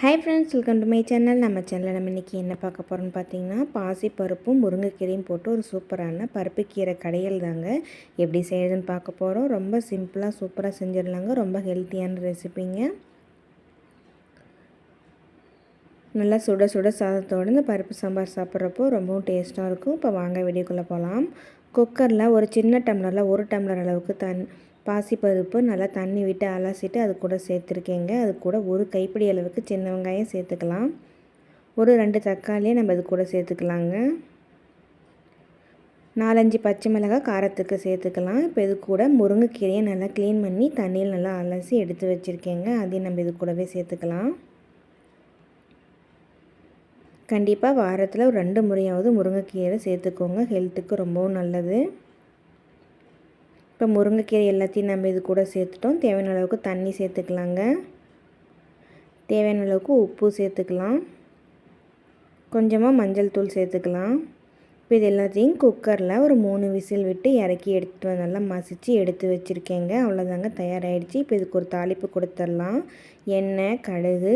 Hi friends welcome to my channel நம்ம சேனலில் நம்ம இன்றைக்கி என்ன பார்க்க போகிறோம்னு பார்த்தீங்கன்னா பாசி பருப்பும் முருங்கைக்கீரையும் போட்டு ஒரு சூப்பரான பருப்பு கீரை கடையில் தாங்க. எப்படி செய்யுதுன்னு பார்க்க போகிறோம் ரொம்ப சிம்பிளாக சூப்பராக செஞ்சிடலாங்க. ரொம்ப ஹெல்த்தியான ரெசிபிங்க. நல்லா சுட சுட சாதத்தோடு இந்த பருப்பு சாம்பார் சாப்பிட்றப்போ ரொம்பவும் டேஸ்ட்டாக இருக்கும். இப்போ வாங்க வீடியோக்குள்ளே போகலாம் குக்கரில் ஒரு சின்ன டம்ளரில் ஒரு டம்ளர் அளவுக்கு தன் பாசிப்பருப்பு நல்லா தண்ணி விட்டு அலசிட்டு அது கூட சேர்த்துருக்கேங்க. அது கூட ஒரு கைப்பிடி அளவுக்கு சின்ன வெங்காயம் சேர்த்துக்கலாம். ஒரு ரெண்டு தக்காளியை நம்ம அது கூட சேர்த்துக்கலாங்க. நாலஞ்சு பச்சை மிளகாய் காரத்துக்கு சேர்த்துக்கலாம். இப்போ இது கூட முருங்கைக்கீரையை நல்லா க்ளீன் பண்ணி தண்ணியில் நல்லா அலசி எடுத்து வச்சுருக்கேங்க. அதையும் நம்ம இது கூடவே சேர்த்துக்கலாம். கண்டிப்பாக வாரத்தில் ஒரு ரெண்டு முறையாவது முருங்கைக்கீரை சேர்த்துக்கோங்க. ஹெல்த்துக்கு ரொம்பவும் நல்லது. இப்போ முருங்கைக்கீரை எல்லாத்தையும் நம்ம இது கூட சேர்த்துட்டோம். தேவையான அளவுக்கு தண்ணி சேர்த்துக்கலாங்க. தேவையான அளவுக்கு உப்பு சேர்த்துக்கலாம். கொஞ்சமாக மஞ்சள் தூள் சேர்த்துக்கலாம். இப்போ இது எல்லாத்தையும் குக்கரில் ஒரு மூணு விசில் விட்டு இறக்கி எடுத்துகிட்டு நல்லா மசித்து எடுத்து வச்சுருக்கேங்க. அவ்வளோதாங்க தயாராகிடுச்சு இப்போ இதுக்கு ஒரு தாளிப்பு கொடுத்துடலாம். எண்ணெய் கடுகு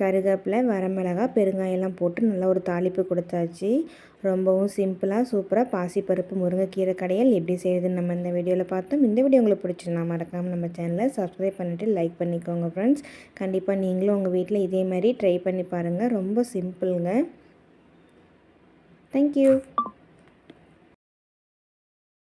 கருவேப்பிலை வரமிளகா பெருங்காயெல்லாம் போட்டு நல்லா ஒரு தாளிப்பு கொடுத்தாச்சு. ரொம்பவும் சிம்பிளாக சூப்பராக பாசிப்பருப்பு முருங்கைக்கீரை கடையல் எப்படி செய்யுதுன்னு நம்ம இந்த வீடியோவில் பார்த்தோம். இந்த வீடியோ உங்களுக்கு பிடிச்சிருந்தா மறக்காமல் நம்ம சேனலை சப்ஸ்கிரைப் பண்ணிவிட்டு லைக் பண்ணிக்கோங்க ஃப்ரெண்ட்ஸ் கண்டிப்பாக நீங்களும் உங்கள் வீட்டில் இதே மாதிரி ட்ரை பண்ணி பாருங்கள் ரொம்ப சிம்பிளுங்க. தேங்க்யூ